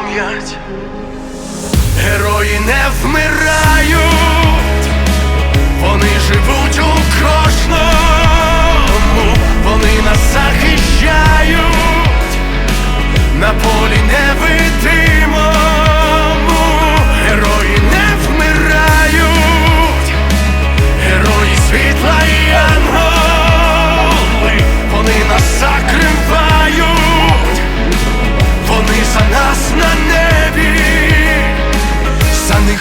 Пам'ять, герої не вмирають,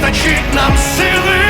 вистачить нам сили.